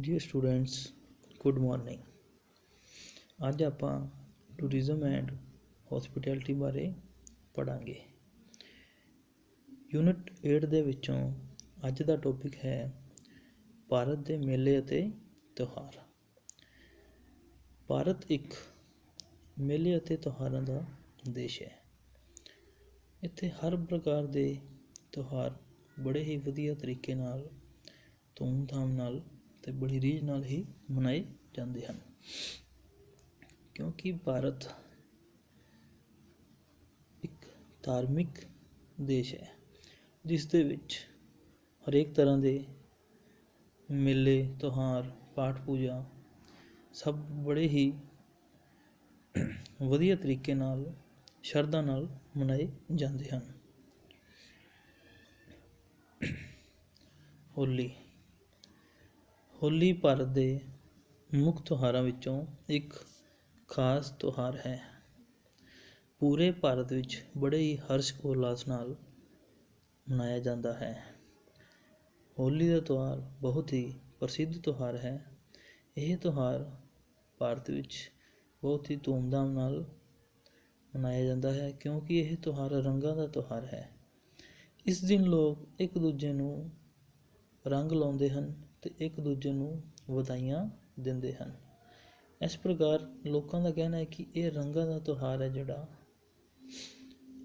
Dear students good morning ਅੱਜ ਆਪਾਂ tourism and hospitality ਬਾਰੇ ਪੜਾਂਗੇ ਯੂਨਿਟ 8 ਦੇ ਵਿੱਚੋਂ ਅੱਜ ਦਾ ਟੌਪਿਕ ਹੈ ਭਾਰਤ ਦੇ ਮੇਲੇ ਅਤੇ ਤਿਉਹਾਰ। ਭਾਰਤ ਇੱਕ ਮੇਲੇ ਅਤੇ ਤਿਉਹਾਰਾਂ ਦਾ ਦੇਸ਼ ਹੈ। ਇੱਥੇ ਹਰ ਪ੍ਰਕਾਰ ਦੇ ਤਿਉਹਾਰ ਬੜੇ ਹੀ ਵਧੀਆ ਤਰੀਕੇ ਨਾਲ ਧੂਮਧਾਮ ਨਾਲ ਤੇ ਬੜੀ ਰੀਝ ਨਾਲ ਹੀ ਮਨਾਏ ਜਾਂਦੇ ਹਨ। ਕਿਉਂਕਿ ਭਾਰਤ ਇੱਕ ਧਾਰਮਿਕ ਦੇਸ਼ ਹੈ, ਜਿਸ ਦੇ ਵਿੱਚ ਹਰੇਕ ਤਰ੍ਹਾਂ ਦੇ ਮੇਲੇ, ਤਿਉਹਾਰ, ਪਾਠ ਪੂਜਾ ਸਭ ਬੜੇ ਹੀ ਵਧੀਆ ਤਰੀਕੇ ਨਾਲ, ਸ਼ਰਧਾ ਨਾਲ ਮਨਾਏ ਜਾਂਦੇ ਹਨ। ਹੋਲੀ ਹੋਲੀ ਭਾਰਤ ਦੇ ਮੁੱਖ ਤਿਉਹਾਰਾਂ ਵਿੱਚੋਂ ਇੱਕ ਖਾਸ ਤਿਉਹਾਰ ਹੈ। ਪੂਰੇ ਭਾਰਤ ਵਿੱਚ ਬੜੇ ਹੀ ਹਰਸ਼ ਉਲਾਸ ਨਾਲ ਮਨਾਇਆ ਜਾਂਦਾ ਹੈ। ਹੋਲੀ ਦਾ ਤਿਉਹਾਰ ਬਹੁਤ ਹੀ ਪ੍ਰਸਿੱਧ ਤਿਉਹਾਰ ਹੈ। ਇਹ ਤਿਉਹਾਰ ਭਾਰਤ ਵਿੱਚ ਬਹੁਤ ਹੀ ਧੂਮਧਾਮ ਨਾਲ ਮਨਾਇਆ ਜਾਂਦਾ ਹੈ ਕਿਉਂਕਿ ਇਹ ਤਿਉਹਾਰ ਰੰਗਾਂ ਦਾ ਤਿਉਹਾਰ ਹੈ। ਇਸ ਦਿਨ ਲੋਕ ਇੱਕ ਦੂਜੇ ਨੂੰ ਰੰਗ ਲਾਉਂਦੇ ਹਨ। ਤੇ ਇੱਕ ਦੂਜੇ ਨੂੰ ਵਧਾਈਆਂ ਦਿੰਦੇ ਹਨ। ਇਸ ਪ੍ਰਕਾਰ ਲੋਕਾਂ ਦਾ ਕਹਿਣਾ ਹੈ ਕਿ ਇਹ ਰੰਗਾਂ ਦਾ ਤਿਉਹਾਰ ਹੈ ਜਿਹੜਾ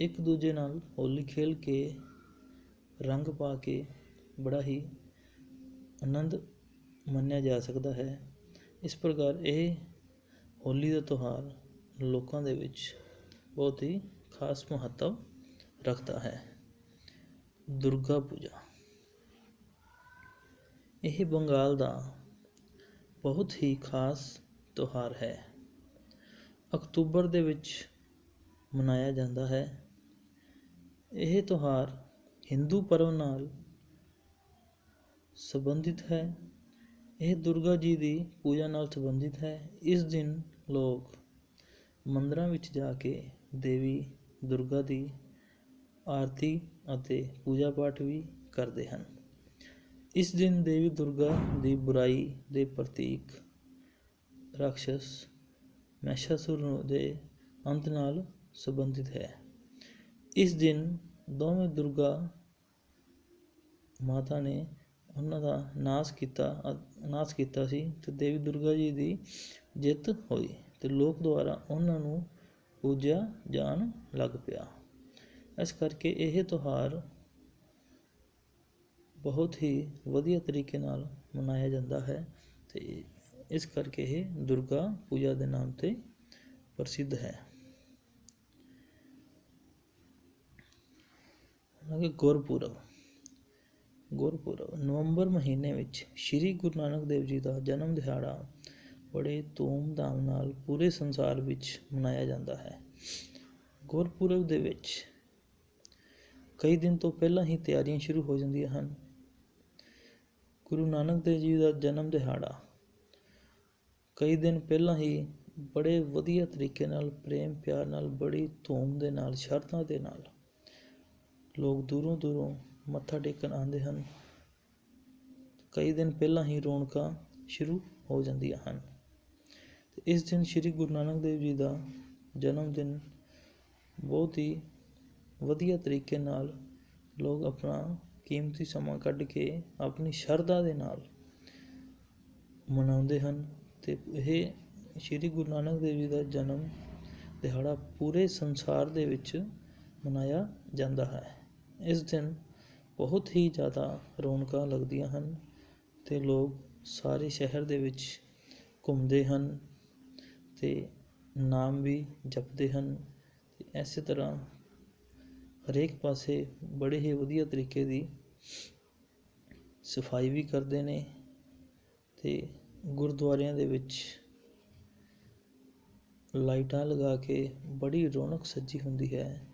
ਇੱਕ ਦੂਜੇ ਨਾਲ ਹੋਲੀ ਖੇਲ ਕੇ, ਰੰਗ ਪਾ ਕੇ ਬੜਾ ਹੀ ਆਨੰਦ ਮੰਨਿਆ ਜਾ ਸਕਦਾ ਹੈ। ਇਸ ਪ੍ਰਕਾਰ ਇਹ ਹੋਲੀ ਦਾ ਤਿਉਹਾਰ ਲੋਕਾਂ ਦੇ ਵਿੱਚ ਬਹੁਤ ਹੀ ਖਾਸ ਮਹੱਤਵ ਰੱਖਦਾ ਹੈ। ਦੁਰਗਾ ਪੂਜਾ ਇਹ ਬੰਗਾਲ ਦਾ ਬਹੁਤ ਹੀ ਖਾਸ ਤਿਉਹਾਰ ਹੈ। ਅਕਤੂਬਰ ਦੇ ਵਿੱਚ ਮਨਾਇਆ ਜਾਂਦਾ ਹੈ। ਇਹ ਤਿਉਹਾਰ ਹਿੰਦੂ ਪਰਵ ਨਾਲ ਸੰਬੰਧਿਤ ਹੈ। ਇਹ ਦੁਰਗਾ ਜੀ ਦੀ ਪੂਜਾ ਨਾਲ ਸੰਬੰਧਿਤ ਹੈ। ਇਸ ਦਿਨ ਲੋਕ ਮੰਦਰਾਂ ਵਿੱਚ ਜਾ ਕੇ ਦੇਵੀ ਦੁਰਗਾ ਦੀ ਆਰਤੀ ਅਤੇ ਪੂਜਾ ਪਾਠ ਵੀ ਕਰਦੇ ਹਨ। ਇਸ ਦਿਨ ਦੇਵੀ ਦੁਰਗਾ ਦੀ ਬੁਰਾਈ ਦੇ ਪ੍ਰਤੀਕ ਰਾਖਸ਼ਸ ਮਹਿਸ਼ਾਸੁਰ ਦੇ ਅੰਤ ਨਾਲ ਸੰਬੰਧਿਤ ਹੈ। ਇਸ ਦਿਨ ਦੋਵੇਂ ਦੁਰਗਾ ਮਾਤਾ ਨੇ ਉਹਨਾਂ ਦਾ ਨਾਸ਼ ਕੀਤਾ ਨਾਸ਼ ਕੀਤਾ ਸੀ ਤੇ ਦੇਵੀ ਦੁਰਗਾ ਜੀ ਦੀ ਜਿੱਤ ਹੋਈ ਤੇ ਲੋਕ ਦੁਆਰਾ ਉਹਨਾਂ ਨੂੰ ਪੂਜਿਆ ਜਾਣ ਲੱਗ ਪਿਆ। ਇਸ ਕਰਕੇ ਇਹ ਤਿਉਹਾਰ ਬਹੁਤ ਹੀ ਵਧੀਆ ਤਰੀਕੇ ਨਾਲ ਮਨਾਇਆ ਜਾਂਦਾ ਹੈ ਅਤੇ ਇਸ ਕਰਕੇ ਇਹ ਦੁਰਗਾ ਪੂਜਾ ਦੇ ਨਾਮ ਤੇ ਪ੍ਰਸਿੱਧ ਹੈ। ਅਗੇ ਗੁਰਪੁਰਬ। ਗੁਰਪੁਰਬ ਨਵੰਬਰ ਮਹੀਨੇ ਵਿੱਚ ਸ੍ਰੀ ਗੁਰੂ ਨਾਨਕ ਦੇਵ ਜੀ ਦਾ ਜਨਮ ਦਿਹਾੜਾ ਬੜੇ ਧੂਮ-ਧਾਮ ਨਾਲ ਪੂਰੇ ਸੰਸਾਰ ਵਿੱਚ ਮਨਾਇਆ ਜਾਂਦਾ ਹੈ। ਗੁਰਪੁਰਬ ਦੇ ਵਿੱਚ ਕਈ ਦਿਨ ਤੋਂ ਪਹਿਲਾਂ ਹੀ ਤਿਆਰੀਆਂ ਸ਼ੁਰੂ ਹੋ ਜਾਂਦੀਆਂ ਹਨ। ਗੁਰੂ ਨਾਨਕ ਦੇਵ ਜੀ ਦਾ ਜਨਮ ਦਿਹਾੜਾ। ਕਈ ਦਿਨ ਪਹਿਲਾਂ ਹੀ ਬੜੇ ਵਧੀਆ ਤਰੀਕੇ ਨਾਲ, ਪ੍ਰੇਮ ਪਿਆਰ ਨਾਲ, ਬੜੀ ਧੂਮ ਦੇ ਨਾਲ, ਸ਼ਰਧਾ ਦੇ ਨਾਲ ਲੋਕ ਦੂਰੋਂ ਦੂਰੋਂ ਮੱਥਾ ਟੇਕਣ ਆਉਂਦੇ ਹਨ। ਕਈ ਦਿਨ ਪਹਿਲਾਂ ਹੀ ਰੌਣਕਾਂ ਸ਼ੁਰੂ ਹੋ ਜਾਂਦੀਆਂ ਹਨ। ਇਸ ਦਿਨ ਸ੍ਰੀ ਗੁਰੂ ਨਾਨਕ ਦੇਵ ਜੀ ਦਾ ਜਨਮ ਦਿਨ ਬਹੁਤ ਹੀ ਵਧੀਆ ਤਰੀਕੇ ਨਾਲ ਲੋਕ ਆਪਣਾ ਕੀਮਤੀ ਸਮਾਂ ਕੱਢ ਕੇ ਆਪਣੀ ਸ਼ਰਧਾ ਦੇ ਨਾਲ ਮਨਾਉਂਦੇ ਹਨ ਤੇ ਇਹ ਸ੍ਰੀ ਗੁਰੂ ਨਾਨਕ ਦੇਵ ਜੀ ਦਾ ਜਨਮ ਦਿਹਾੜਾ ਪੂਰੇ ਸੰਸਾਰ ਦੇ ਵਿੱਚ ਮਨਾਇਆ ਜਾਂਦਾ ਹੈ। ਇਸ ਦਿਨ ਬਹੁਤ ਹੀ ਜ਼ਿਆਦਾ ਰੌਣਕਾਂ ਲੱਗਦੀਆਂ ਹਨ ਤੇ ਲੋਕ ਸਾਰੇ ਸ਼ਹਿਰ ਦੇ ਵਿੱਚ ਘੁੰਮਦੇ ਹਨ ਤੇ ਨਾਮ ਵੀ ਜਪਦੇ ਹਨ। ਤੇ ਐਸੇ ਤਰ੍ਹਾਂ ਹਰੇਕ ਪਾਸੇ ਬੜੇ ਹੀ ਵਧੀਆ ਤਰੀਕੇ ਦੀ ਸਫ਼ਾਈ ਵੀ ਕਰਦੇ ਨੇ ਅਤੇ ਗੁਰਦੁਆਰਿਆਂ ਦੇ ਵਿੱਚ ਲਾਈਟਾਂ ਲਗਾ ਕੇ ਬੜੀ ਰੌਣਕ ਸੱਜੀ ਹੁੰਦੀ ਹੈ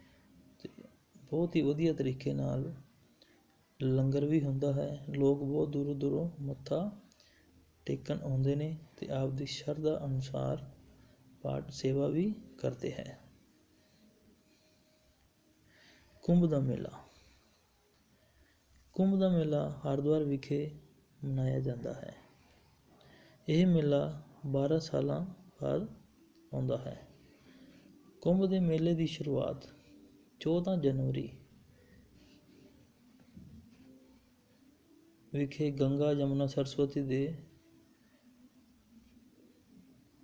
ਅਤੇ ਬਹੁਤ ਹੀ ਵਧੀਆ ਤਰੀਕੇ ਨਾਲ ਲੰਗਰ ਵੀ ਹੁੰਦਾ ਹੈ। ਲੋਕ ਬਹੁਤ ਦੂਰੋਂ ਦੂਰੋਂ ਮੱਥਾ ਟੇਕਣ ਆਉਂਦੇ ਨੇ ਅਤੇ ਆਪਦੀ ਸ਼ਰਧਾ ਅਨੁਸਾਰ ਪਾਠ ਸੇਵਾ ਵੀ ਕਰਦੇ ਹੈ। ਕੁੰਭ ਦਾ ਮੇਲਾ ਕੁੰਭ ਦਾ ਮੇਲਾ ਹਰਿਦੁਆਰ ਵਿਖੇ ਮਨਾਇਆ ਜਾਂਦਾ ਹੈ। ਇਹ ਮੇਲਾ 12 ਸਾਲਾਂ ਬਾਅਦ ਆਉਂਦਾ ਹੈ। ਕੁੰਭ ਦੇ ਮੇਲੇ ਦੀ ਸ਼ੁਰੂਆਤ 14 ਜਨਵਰੀ ਵਿਖੇ ਗੰਗਾ ਯਮੁਨਾ ਸਰਸਵਤੀ ਦੇ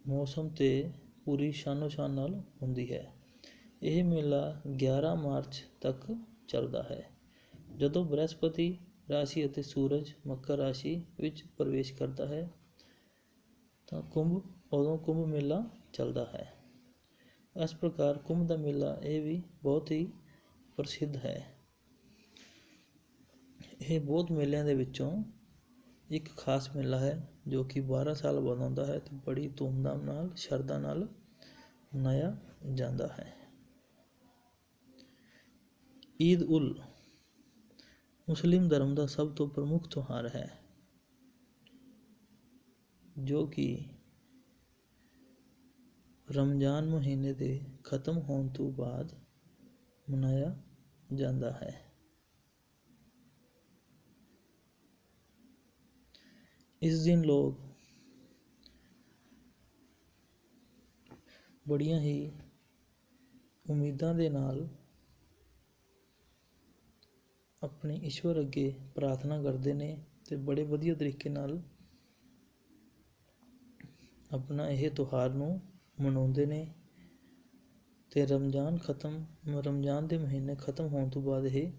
ਮੌਸਮ ਤੇ ਪੂਰੀ ਸ਼ਾਨੋ ਸ਼ਾਨ ਨਾਲ ਹੁੰਦੀ ਹੈ। ਇਹ ਮੇਲਾ 11 ਮਾਰਚ ਤੱਕ ਚੱਲਦਾ ਹੈ। ਜਦੋਂ ਬ੍ਰਹਿਸਪਤੀ ਰਾਸ਼ੀ ਅਤੇ ਸੂਰਜ ਮਕਰ ਰਾਸ਼ੀ ਵਿੱਚ ਪ੍ਰਵੇਸ਼ ਕਰਦਾ ਹੈ, ਤਾਂ ਕੁੰਭ ਉਦੋਂ ਕੁੰਭ ਮੇਲਾ ਚੱਲਦਾ ਹੈ। ਇਸ ਪ੍ਰਕਾਰ ਕੁੰਭ ਦਾ ਮੇਲਾ ਇਹ ਵੀ ਬਹੁਤ ਹੀ ਪ੍ਰਸਿੱਧ ਹੈ। ਇਹ ਬਹੁਤ ਮੇਲਿਆਂ ਦੇ ਵਿੱਚੋਂ ਇੱਕ ਖਾਸ ਮੇਲਾ ਹੈ, ਜੋ ਕਿ 12 ਸਾਲ ਬਾਅਦ ਆਉਂਦਾ ਹੈ ਤੇ ਬੜੀ ਧੂਮਧਾਮ ਨਾਲ, ਸ਼ਰਧਾ ਨਾਲ ਮਨਾਇਆ ਜਾਂਦਾ ਹੈ। ਈਦ ਉਲ ਮੁਸਲਿਮ ਧਰਮ ਦਾ ਸਭ ਤੋਂ ਪ੍ਰਮੁੱਖ ਤਿਉਹਾਰ ਹੈ, ਜੋ ਕਿ ਰਮਜ਼ਾਨ ਮਹੀਨੇ ਦੇ ਖਤਮ ਹੋਣ ਤੋਂ ਬਾਅਦ ਮਨਾਇਆ ਜਾਂਦਾ ਹੈ। ਇਸ ਦਿਨ ਲੋਕ ਬੜੀਆਂ ਹੀ ਉਮੀਦਾਂ ਦੇ ਨਾਲ ਆਪਣੇ ਈਸ਼ਵਰ ਅੱਗੇ ਪ੍ਰਾਰਥਨਾ ਕਰਦੇ ਨੇ ਤੇ ਬੜੇ ਵਧੀਆ ਤਰੀਕੇ ਨਾਲ ਆਪਣਾ ਇਹ ਤਿਉਹਾਰ ਨੂੰ ਮਨਾਉਂਦੇ ਨੇ ਤੇ ਰਮਜ਼ਾਨ ਖਤਮ, ਰਮਜ਼ਾਨ ਦੇ ਮਹੀਨੇ ਖਤਮ ਹੋਣ ਤੋਂ ਬਾਅਦ ਇਹ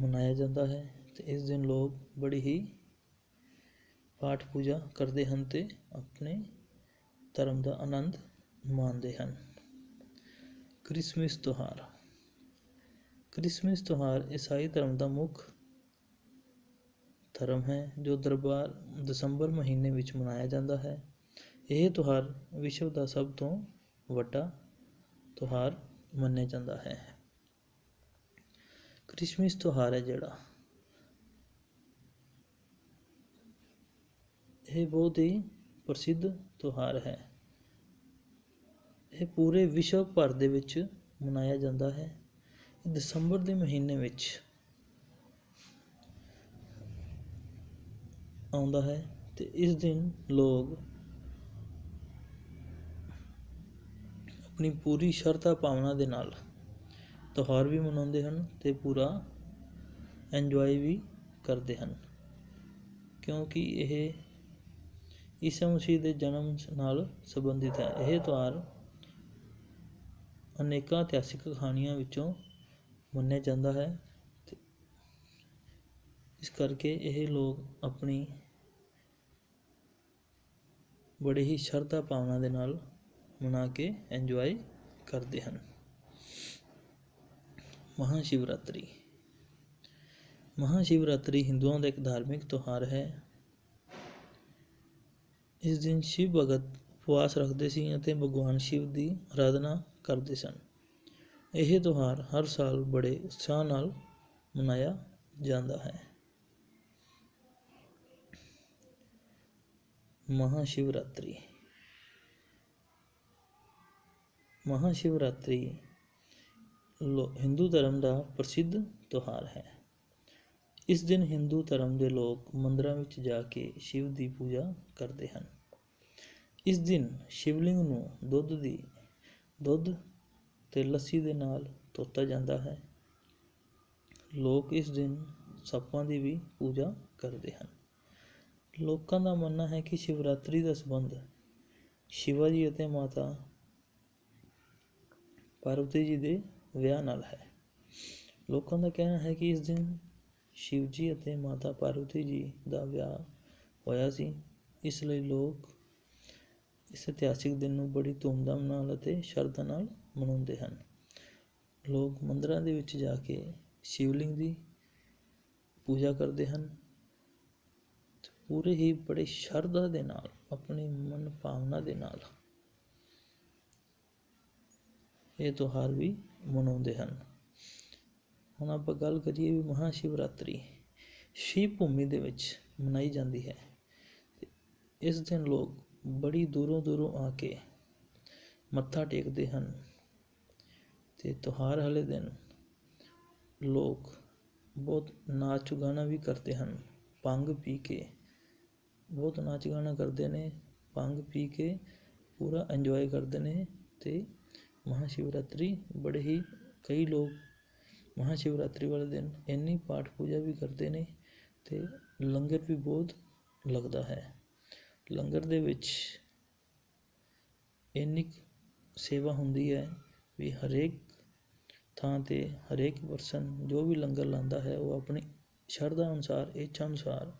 ਮਨਾਇਆ ਜਾਂਦਾ ਹੈ ਤੇ ਇਸ ਦਿਨ ਲੋਕ ਬੜੀ ਹੀ ਪਾਠ ਪੂਜਾ ਕਰਦੇ ਹਨ ਤੇ ਆਪਣੇ ਧਰਮ ਦਾ ਆਨੰਦ ਮਾਣਦੇ ਹਨ। ਕ੍ਰਿਸਮਸ ਤਿਉਹਾਰ। ਕ੍ਰਿਸਮਸ ਤਿਉਹਾਰ ਈਸਾਈ ਧਰਮ ਦਾ ਮੁੱਖ ਧਰਮ ਹੈ, ਜੋ ਦਰਬਾਰ ਦਸੰਬਰ ਮਹੀਨੇ ਵਿੱਚ ਮਨਾਇਆ ਜਾਂਦਾ ਹੈ। ਇਹ ਤਿਉਹਾਰ ਵਿਸ਼ਵ ਦਾ ਸਭ ਤੋਂ ਵੱਡਾ ਤਿਉਹਾਰ ਮੰਨਿਆ ਜਾਂਦਾ ਹੈ। ਕ੍ਰਿਸਮਸ ਤਿਉਹਾਰ ਹੈ ਜਿਹੜਾ। ਇਹ ਬਹੁਤ ਹੀ ਪ੍ਰਸਿੱਧ ਤਿਉਹਾਰ ਹੈ। ਇਹ ਪੂਰੇ ਵਿਸ਼ਵ ਭਰ ਦੇ ਵਿੱਚ ਮਨਾਇਆ ਜਾਂਦਾ ਹੈ। ਦਸੰਬਰ ਦੇ ਮਹੀਨੇ ਵਿੱਚ ਆਉਂਦਾ ਹੈ ਤੇ ਇਸ ਦਿਨ ਲੋਕ ਆਪਣੀ ਪੂਰੀ ਸ਼ਰਧਾ ਭਾਵਨਾ ਦੇ ਨਾਲ ਤਿਉਹਾਰ ਵੀ ਮਨਾਉਂਦੇ ਹਨ ਤੇ ਪੂਰਾ ਇੰਜੋਏ ਵੀ ਕਰਦੇ ਹਨ। ਕਿਉਂਕਿ ਇਹ ਈਸਾ ਮਸੀਹ ਦੇ ਜਨਮ ਨਾਲ ਸੰਬੰਧਿਤ ਹੈ। ਇਹ ਤਿਉਹਾਰ ਅਨੇਕਾਂ ਇਤਿਹਾਸਿਕ ਕਹਾਣੀਆਂ ਵਿੱਚੋਂ ਮੰਨਿਆ ਜਾਂਦਾ ਹੈ ਤੇ ਇਸ ਕਰਕੇ ਇਹ ਲੋਕ ਆਪਣੀ ਬੜੇ ਹੀ ਸ਼ਰਧਾ ਭਾਵਨਾ ਦੇ ਨਾਲ ਮਨਾ ਕੇ ਇੰਜੋਏ ਕਰਦੇ ਹਨ। ਮਹਾਸ਼ਿਵਰਾਤਰੀ ਮਹਾਸ਼ਿਵਰਾਤਰੀ ਹਿੰਦੂਆਂ ਦਾ ਇੱਕ ਧਾਰਮਿਕ ਤਿਉਹਾਰ ਹੈ। ਇਸ ਦਿਨ ਸ਼ਿਵ ਭਗਤ ਉਪਵਾਸ ਰੱਖਦੇ ਸੀ ਅਤੇ ਭਗਵਾਨ ਸ਼ਿਵ ਦੀ ਆਰਾਧਨਾ ਕਰਦੇ ਸਨ। ਇਹ ਤਿਉਹਾਰ ਹਰ ਸਾਲ ਬੜੇ ਉਤਸ਼ਾਹ ਨਾਲ ਮਨਾਇਆ ਜਾਂਦਾ ਹੈ। ਮਹਾਸ਼ਿਵਰਾਤਰੀ। ਮਹਾਸ਼ਿਵਰਾਤਰੀ ਲੋ ਹਿੰਦੂ ਧਰਮ ਦਾ ਪ੍ਰਸਿੱਧ ਤਿਉਹਾਰ ਹੈ। ਇਸ ਦਿਨ ਹਿੰਦੂ ਧਰਮ ਦੇ ਲੋਕ ਮੰਦਰਾਂ ਵਿੱਚ ਜਾ ਕੇ ਸ਼ਿਵ ਦੀ ਪੂਜਾ ਕਰਦੇ ਹਨ। ਇਸ ਦਿਨ ਸ਼ਿਵਲਿੰਗ ਨੂੰ ਦੁੱਧ ਦੀ ਦੁੱਧ ਲੱਸੀ ਦੇ ਨਾਲ ਧੋਤਾ ਜਾਂਦਾ ਹੈ। ਲੋਕ ਇਸ ਦਿਨ ਸੱਪਾਂ ਦੀ ਵੀ ਪੂਜਾ ਕਰਦੇ ਹਨ। ਲੋਕਾਂ ਦਾ ਮੰਨਣਾ ਹੈ ਕਿ ਸ਼ਿਵਰਾਤਰੀ ਦਾ ਸੰਬੰਧ ਸ਼ਿਵਾ ਜੀ ਅਤੇ ਮਾਤਾ ਪਾਰਵਤੀ ਜੀ ਦੇ ਵਿਆਹ ਨਾਲ ਹੈ। ਲੋਕਾਂ ਦਾ ਕਹਿਣਾ ਹੈ ਕਿ ਇਸ ਦਿਨ ਸ਼ਿਵ ਜੀ ਅਤੇ ਮਾਤਾ ਪਾਰਵਤੀ ਜੀ ਦਾ ਵਿਆਹ ਹੋਇਆ ਸੀ। ਇਸ ਲਈ ਲੋਕ ਇਸ ਇਤਿਹਾਸਿਕ ਦਿਨ ਨੂੰ ਬੜੀ ਧੂਮਧਾਮ ਨਾਲ ਅਤੇ ਸ਼ਰਧਾ ਨਾਲ ਮਨਾਉਂਦੇ ਹਨ। ਲੋਕ ਮੰਦਰਾਂ ਦੇ ਵਿੱਚ ਜਾ ਕੇ ਸ਼ਿਵਲਿੰਗ ਦੀ ਪੂਜਾ ਕਰਦੇ ਹਨ ਪੂਰੇ ਹੀ ਬੜੇ ਸ਼ਰਧਾ ਦੇ ਨਾਲ, ਆਪਣੀ ਮਨ ਭਾਵਨਾ ਦੇ ਨਾਲ ਇਹ ਤਿਉਹਾਰ ਵੀ ਮਨਾਉਂਦੇ ਹਨ। ਹੁਣ ਆਪਾਂ ਗੱਲ ਕਰੀਏ ਵੀ ਮਹਾਸ਼ਿਵਰਾਤਰੀ ਸ਼ਿਵ ਭੂਮੀ ਦੇ ਵਿੱਚ ਮਨਾਈ ਜਾਂਦੀ ਹੈ। ਇਸ ਦਿਨ ਲੋਕ ਬੜੀ ਦੂਰੋਂ ਦੂਰੋਂ ਆ ਕੇ ਮੱਥਾ ਟੇਕਦੇ ਹਨ। ਤੇ ਤਿਉਹਾਰ ਵਾਲੇ ਦਿਨ ਲੋਕ ਬਹੁਤ ਨਾਚ ਗਾਣਾ ਵੀ ਕਰਦੇ ਹਨ। ਭੰਗ ਪੀ ਕੇ ਬਹੁਤ ਨਾਚ ਗਾਣਾ ਕਰਦੇ ਨੇ, ਭੰਗ ਪੀ ਕੇ ਪੂਰਾ ਇੰਜੋਏ ਕਰਦੇ ਨੇ ਅਤੇ ਮਹਾਸ਼ਿਵਰਾਤਰੀ ਬੜੇ ਹੀ ਕਈ ਲੋਕ ਮਹਾਂਸ਼ਿਵਰਾਤਰੀ ਵਾਲੇ ਦਿਨ ਇੰਨੀ ਪਾਠ ਪੂਜਾ ਵੀ ਕਰਦੇ ਨੇ ਅਤੇ ਲੰਗਰ ਵੀ ਬਹੁਤ ਲੱਗਦਾ ਹੈ। ਲੰਗਰ ਦੇ ਵਿੱਚ ਇੰਨੀ ਕੁ ਸੇਵਾ ਹੁੰਦੀ ਹੈ ਵੀ ਹਰੇਕ ਥਾਂ ਤੇ ਹਰੇਕ ਪਰਸਨ ਜੋ ਵੀ ਲੰਗਰ ਲਾਉਂਦਾ ਹੈ, ਉਹ ਆਪਣੀ ਸ਼ਰਧਾ ਅਨੁਸਾਰ, ਇੱਛਾ ਅਨੁਸਾਰ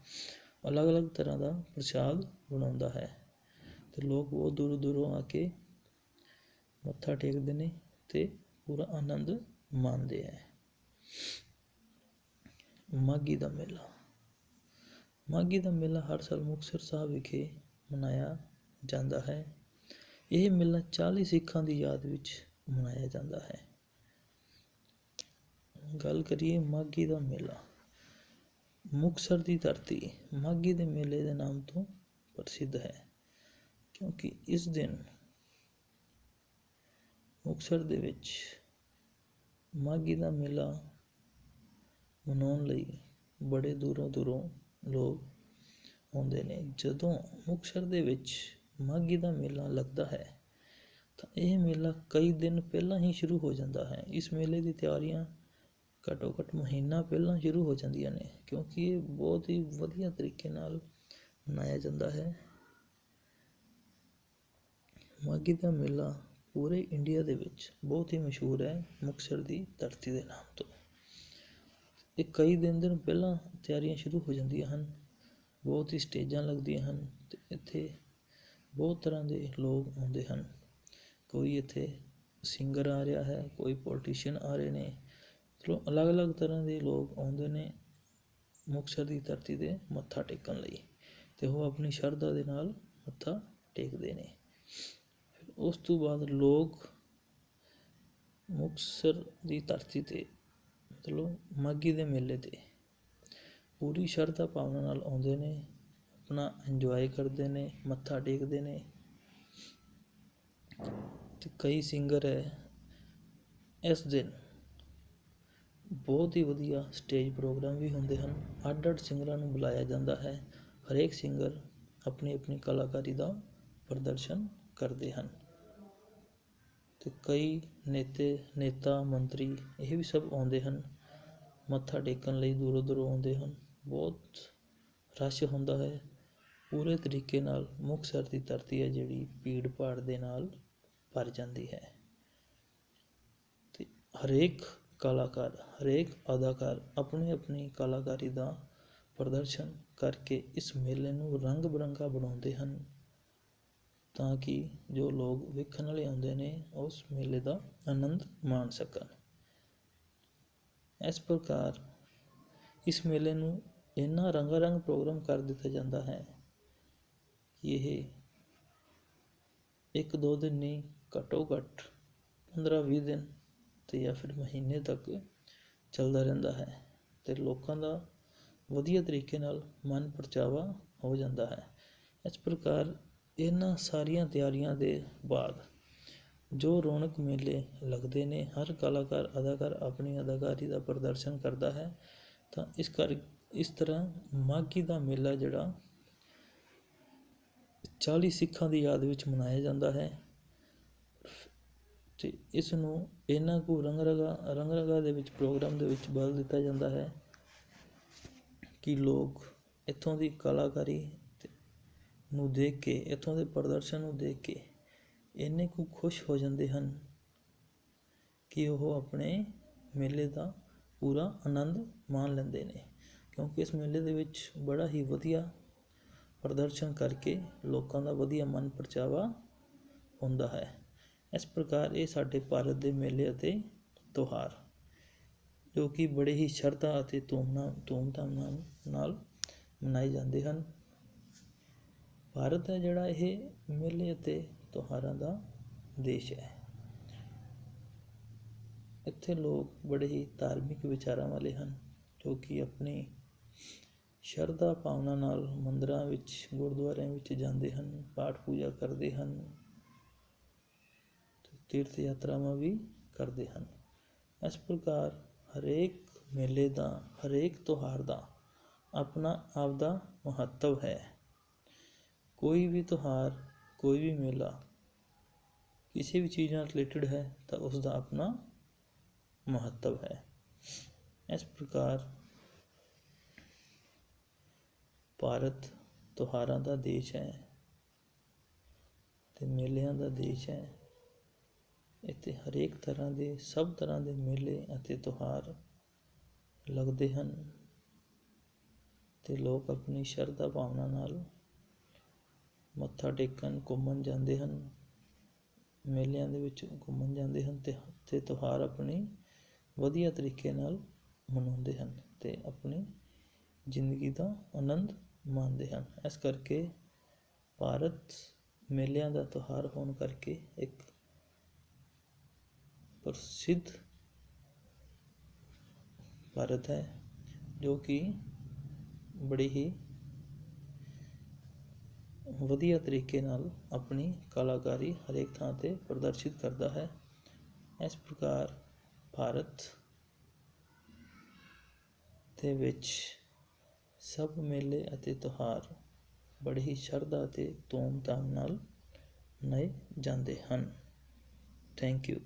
ਅਲੱਗ-ਅਲੱਗ ਤਰ੍ਹਾਂ ਦਾ ਪ੍ਰਸ਼ਾਦ ਬਣਾਉਂਦਾ ਹੈ। ਅਤੇ ਲੋਕ ਬਹੁਤ ਦੂਰੋਂ ਦੂਰੋਂ ਆ ਕੇ ਮੱਥਾ ਟੇਕਦੇ ਨੇ ਅਤੇ ਪੂਰਾ ਆਨੰਦ ਮਾਣਦੇ ਹੈ। ਮਾਘੀ ਦਾ ਮੇਲਾ। ਮਾਘੀ ਦਾ ਮੇਲਾ ਹਰ ਸਾਲ ਮੁਕਤਸਰ ਸਾਹਿਬ ਵਿਖੇ ਮਨਾਇਆ ਜਾਂਦਾ ਹੈ। ਇਹ ਮੇਲਾ 40 ਸਿੱਖਾਂ ਦੀ ਯਾਦ ਵਿੱਚ ਮਨਾਇਆ ਜਾਂਦਾ ਹੈ। ਗੱਲ ਕਰੀਏ ਮਾਘੀ ਦਾ ਮੇਲਾ। ਮੁਕਤਸਰ ਦੀ ਧਰਤੀ ਮਾਘੀ ਦੇ ਮੇਲੇ ਦੇ ਨਾਮ ਤੋਂ ਪ੍ਰਸਿੱਧ ਹੈ, ਕਿਉਂਕਿ ਇਸ ਦਿਨ ਮੁਕਤਸਰ ਦੇ ਵਿੱਚ ਮਾਘੀ ਦਾ ਮੇਲਾ ਮਨਾਉਣ ਲਈ ਬੜੇ ਦੂਰੋਂ ਦੂਰੋਂ ਲੋਕ ਆਉਂਦੇ ਨੇ। ਜਦੋਂ ਮੁਕਤਸਰ ਦੇ ਵਿੱਚ ਮਾਘੀ ਦਾ ਮੇਲਾ ਲੱਗਦਾ ਹੈ, ਤਾਂ ਇਹ ਮੇਲਾ ਕਈ ਦਿਨ ਪਹਿਲਾਂ ਹੀ ਸ਼ੁਰੂ ਹੋ ਜਾਂਦਾ ਹੈ। ਇਸ ਮੇਲੇ ਦੀ ਤਿਆਰੀਆਂ ਘੱਟੋ ਘੱਟ ਮਹੀਨਾ ਪਹਿਲਾਂ ਸ਼ੁਰੂ ਹੋ ਜਾਂਦੀਆਂ ਨੇ, ਕਿਉਂਕਿ ਇਹ ਬਹੁਤ ਹੀ ਵਧੀਆ ਤਰੀਕੇ ਨਾਲ ਮਨਾਇਆ ਜਾਂਦਾ ਹੈ। ਮਾਘੀ ਦਾ ਮੇਲਾ ਪੂਰੇ ਇੰਡੀਆ ਦੇ ਵਿੱਚ ਬਹੁਤ ਹੀ ਮਸ਼ਹੂਰ ਹੈ, ਮੁਕਤਸਰ ਦੀ ਧਰਤੀ ਦੇ ਨਾਮ ਤੋਂ। ਇਹ ਕਈ ਦਿਨ ਦਿਨ ਪਹਿਲਾਂ ਤਿਆਰੀਆਂ ਸ਼ੁਰੂ ਹੋ ਜਾਂਦੀਆਂ ਹਨ, ਬਹੁਤ ਹੀ ਸਟੇਜਾਂ ਲੱਗਦੀਆਂ ਹਨ ਤੇ ਇੱਥੇ ਬਹੁਤ ਤਰ੍ਹਾਂ ਦੇ ਲੋਕ ਆਉਂਦੇ ਹਨ। ਕੋਈ ਇੱਥੇ ਸਿੰਗਰ ਆ ਰਿਹਾ ਹੈ, ਕੋਈ ਪੋਲੀਟੀਸ਼ੀਅਨ ਆ ਰਹੇ ਨੇ ਚਲੋ ਅਲੱਗ-ਅਲੱਗ ਤਰ੍ਹਾਂ ਦੇ ਲੋਕ ਆਉਂਦੇ ਨੇ ਮੁਕਤਸਰ ਦੀ ਧਰਤੀ ਤੇ ਮੱਥਾ ਟੇਕਣ ਲਈ ਤੇ ਉਹ ਆਪਣੀ ਸ਼ਰਧਾ ਦੇ ਨਾਲ ਮੱਥਾ ਟੇਕਦੇ ਨੇ। ਫਿਰ ਉਸ ਤੋਂ ਬਾਅਦ ਲੋਕ ਮੁਕਤਸਰ ਦੀ ਧਰਤੀ ਤੇ, ਮਤਲਬ ਮਾਘੀ ਦੇ ਮੇਲੇ ਤੇ ਪੂਰੀ ਸ਼ਰਧਾ ਭਾਵਨਾ ਨਾਲ ਆਉਂਦੇ ਨੇ, ਆਪਣਾ ਇੰਜੋਏ ਕਰਦੇ ਨੇ, ਮੱਥਾ ਟੇਕਦੇ ਨੇ। ਤੇ ਕਈ ਸਿੰਗਰ ਹੈ ਇਸ ਦਿਨ ਬਹੁਤ ਹੀ ਵਧੀਆ ਸਟੇਜ ਪ੍ਰੋਗਰਾਮ ਵੀ ਹੁੰਦੇ ਹਨ। ਅੱਡ ਅੱਡ ਸਿੰਗਰਾਂ ਨੂੰ ਬੁਲਾਇਆ ਜਾਂਦਾ ਹੈ। ਹਰੇਕ ਸਿੰਗਰ ਆਪਣੀ ਆਪਣੀ ਕਲਾਕਾਰੀ ਦਾ ਪ੍ਰਦਰਸ਼ਨ ਕਰਦੇ ਹਨ ਅਤੇ ਕਈ ਨੇਤੇ, ਨੇਤਾ, ਮੰਤਰੀ ਇਹ ਵੀ ਸਭ ਆਉਂਦੇ ਹਨ। ਮੱਥਾ ਟੇਕਣ ਲਈ ਦੂਰੋਂ ਦੂਰੋਂ ਆਉਂਦੇ ਹਨ। ਬਹੁਤ ਰਸ਼ ਹੁੰਦਾ ਹੈ। ਪੂਰੇ ਤਰੀਕੇ ਨਾਲ ਮੁਕਤਸਰ ਦੀ ਧਰਤੀ ਹੈ ਜਿਹੜੀ ਭੀੜ ਭਾੜ ਦੇ ਨਾਲ ਭਰ ਜਾਂਦੀ ਹੈ। ਤੇ ਹਰੇਕ ਕਲਾਕਾਰ, ਹਰੇਕ ਅਦਾਕਾਰ ਆਪਣੀ ਆਪਣੀ ਕਲਾਕਾਰੀ ਦਾ ਪ੍ਰਦਰਸ਼ਨ ਕਰਕੇ ਇਸ ਮੇਲੇ ਨੂੰ ਰੰਗ ਬਰੰਗਾ ਬਣਾਉਂਦੇ ਹਨ ਤਾਂ ਕਿ ਜੋ ਲੋਕ ਵੇਖਣ ਵਾਲੇ ਆਉਂਦੇ ਨੇ, ਉਸ ਮੇਲੇ ਦਾ ਆਨੰਦ ਮਾਣ ਸਕਣ। ਇਸ ਪ੍ਰਕਾਰ ਇਸ ਮੇਲੇ ਨੂੰ ਇੰਨਾ ਰੰਗਾ ਰੰਗ ਪ੍ਰੋਗਰਾਮ ਕਰ ਦਿੱਤਾ ਜਾਂਦਾ ਹੈ ਕਿ ਇਹ ਇੱਕ ਦੋ ਦਿਨ ਨਹੀਂ ਘੱਟੋ ਘੱਟ 15-20 ਦਿਨ ਤੇ ਜਾਂ ਫਿਰ ਮਹੀਨੇ ਤੱਕ ਚੱਲਦਾ ਰਹਿੰਦਾ ਹੈ ਅਤੇ ਲੋਕਾਂ ਦਾ ਵਧੀਆ ਤਰੀਕੇ ਨਾਲ ਮਨ ਪਰਚਾਵਾ ਹੋ ਜਾਂਦਾ ਹੈ। ਇਸ ਪ੍ਰਕਾਰ ਇਹਨਾਂ ਸਾਰੀਆਂ ਤਿਆਰੀਆਂ ਦੇ ਬਾਅਦ ਜੋ ਰੌਣਕ ਮੇਲੇ ਲੱਗਦੇ ਨੇ, ਹਰ ਕਲਾਕਾਰ, ਅਦਾਕਾਰ ਆਪਣੀ ਅਦਾਕਾਰੀ ਦਾ ਪ੍ਰਦਰਸ਼ਨ ਕਰਦਾ ਹੈ, ਤਾਂ ਇਸ ਕਰ, ਇਸ ਤਰ੍ਹਾਂ ਮਾਘੀ ਦਾ ਮੇਲਾ ਜਿਹੜਾ 40 ਸਿੱਖਾਂ ਦੀ ਯਾਦ ਵਿੱਚ ਮਨਾਇਆ ਜਾਂਦਾ ਹੈ। ਅਤੇ ਇਸ ਨੂੰ ਇਹਨਾਂ ਕੁ ਰੰਗ ਰਗਾ ਰੰਗ ਰਗਾ ਦੇ ਵਿੱਚ ਪ੍ਰੋਗਰਾਮ ਦੇ ਵਿੱਚ ਬਦਲ ਦਿੱਤਾ ਜਾਂਦਾ ਹੈ ਕਿ ਲੋਕ ਇੱਥੋਂ ਦੀ ਕਲਾਕਾਰੀ ਨੂੰ ਦੇਖ ਕੇ, ਇੱਥੋਂ ਦੇ ਪ੍ਰਦਰਸ਼ਨ ਨੂੰ ਦੇਖ ਕੇ ਇੰਨੇ ਕੁ ਖੁਸ਼ ਹੋ ਜਾਂਦੇ ਹਨ ਕਿ ਉਹ ਆਪਣੇ ਮੇਲੇ ਦਾ ਪੂਰਾ ਆਨੰਦ ਮਾਣ ਲੈਂਦੇ ਨੇ। ਕਿਉਂਕਿ ਇਸ ਮੇਲੇ ਦੇ ਵਿੱਚ ਬੜਾ ਹੀ ਵਧੀਆ ਪ੍ਰਦਰਸ਼ਨ ਕਰਕੇ ਲੋਕਾਂ ਦਾ ਵਧੀਆ ਮਨ ਪਰਚਾਵਾ ਹੁੰਦਾ ਹੈ। ਇਸ ਪ੍ਰਕਾਰ ਇਹ ਸਾਡੇ ਭਾਰਤ ਦੇ ਮੇਲੇ ਅਤੇ ਤਿਉਹਾਰ, ਜੋ ਕਿ ਬੜੇ ਹੀ ਸ਼ਰਧਾ ਅਤੇ ਧੂਮਧਾਮ ਧੂਮਧਾਮ ਨਾਲ ਨਾਲ ਮਨਾਏ ਜਾਂਦੇ ਹਨ। ਭਾਰਤ ਹੈ ਜਿਹੜਾ ਇਹ ਮੇਲੇ ਅਤੇ ਤਿਉਹਾਰਾਂ ਦਾ ਦੇਸ਼ ਹੈ। ਇੱਥੇ ਲੋਕ ਬੜੇ ਹੀ ਧਾਰਮਿਕ ਵਿਚਾਰਾਂ ਵਾਲੇ ਹਨ, ਜੋ ਕਿ ਆਪਣੀ ਸ਼ਰਧਾ ਭਾਵਨਾ ਨਾਲ ਮੰਦਰਾਂ ਵਿੱਚ, ਗੁਰਦੁਆਰਿਆਂ ਵਿੱਚ ਜਾਂਦੇ ਹਨ, ਪਾਠ ਪੂਜਾ ਕਰਦੇ ਹਨ ਤੀਰਥ ਯਾਤਰਾਵਾਂ ਵੀ ਕਰਦੇ ਹਨ। ਇਸ ਪ੍ਰਕਾਰ ਹਰੇਕ ਮੇਲੇ ਦਾ, ਹਰੇਕ ਤਿਉਹਾਰ ਦਾ ਆਪਣਾ ਆਪਦਾ ਮਹੱਤਵ ਹੈ। ਕੋਈ ਵੀ ਤਿਉਹਾਰ, ਕੋਈ ਵੀ ਮੇਲਾ ਕਿਸੇ ਵੀ ਚੀਜ਼ ਨਾਲ ਰਿਲੇਟਡ ਹੈ ਤਾਂ ਉਸ ਦਾ ਆਪਣਾ ਮਹੱਤਵ ਹੈ। ਇਸ ਪ੍ਰਕਾਰ ਭਾਰਤ ਤਿਉਹਾਰਾਂ ਦਾ ਦੇਸ਼ ਹੈ ਤੇ ਮੇਲਿਆਂ ਦਾ ਦੇਸ਼ ਹੈ। ਇੱਥੇ ਹਰੇਕ ਤਰ੍ਹਾਂ ਦੇ, ਸਭ ਤਰ੍ਹਾਂ ਦੇ ਮੇਲੇ ਅਤੇ ਤਿਉਹਾਰ ਲੱਗਦੇ ਹਨ ਤੇ ਲੋਕ ਆਪਣੀ ਸ਼ਰਧਾ ਭਾਵਨਾ ਨਾਲ ਮੱਥਾ ਟੇਕਣ ਘੁੰਮਣ ਜਾਂਦੇ ਹਨ। ਮੇਲਿਆਂ ਦੇ ਵਿੱਚ ਘੁੰਮਣ ਜਾਂਦੇ ਹਨ ਤੇ ਤੇ ਤਿਉਹਾਰ ਆਪਣੀ ਵਧੀਆ ਤਰੀਕੇ ਨਾਲ ਮਨਾਉਂਦੇ ਹਨ ਤੇ ਆਪਣੀ ਜ਼ਿੰਦਗੀ ਦਾ ਆਨੰਦ ਮਾਣਦੇ ਹਨ। ਇਸ ਕਰਕੇ ਭਾਰਤ ਮੇਲਿਆਂ ਦਾ ਤਿਉਹਾਰ ਹੋਣ ਕਰਕੇ ਇੱਕ ਪ੍ਰਸਿੱਧ ਭਾਰਤ ਹੈ, ਜੋ ਕਿ ਬੜੀ ਹੀ ਵਧੀਆ ਤਰੀਕੇ ਨਾਲ ਆਪਣੀ ਕਲਾਕਾਰੀ ਹਰੇਕ ਥਾਂ ਤੇ ਪ੍ਰਦਰਸ਼ਿਤ ਕਰਦਾ ਹੈ। ਇਸ ਪ੍ਰਕਾਰ ਭਾਰਤ ਦੇ ਵਿੱਚ ਸਭ ਮੇਲੇ ਅਤੇ ਤਿਉਹਾਰ ਬੜੀ ਹੀ ਸ਼ਰਧਾ ਅਤੇ ਧੂਮਧਾਮ ਨਾਲ ਮਨਾਏ ਜਾਂਦੇ ਹਨ। Thank you.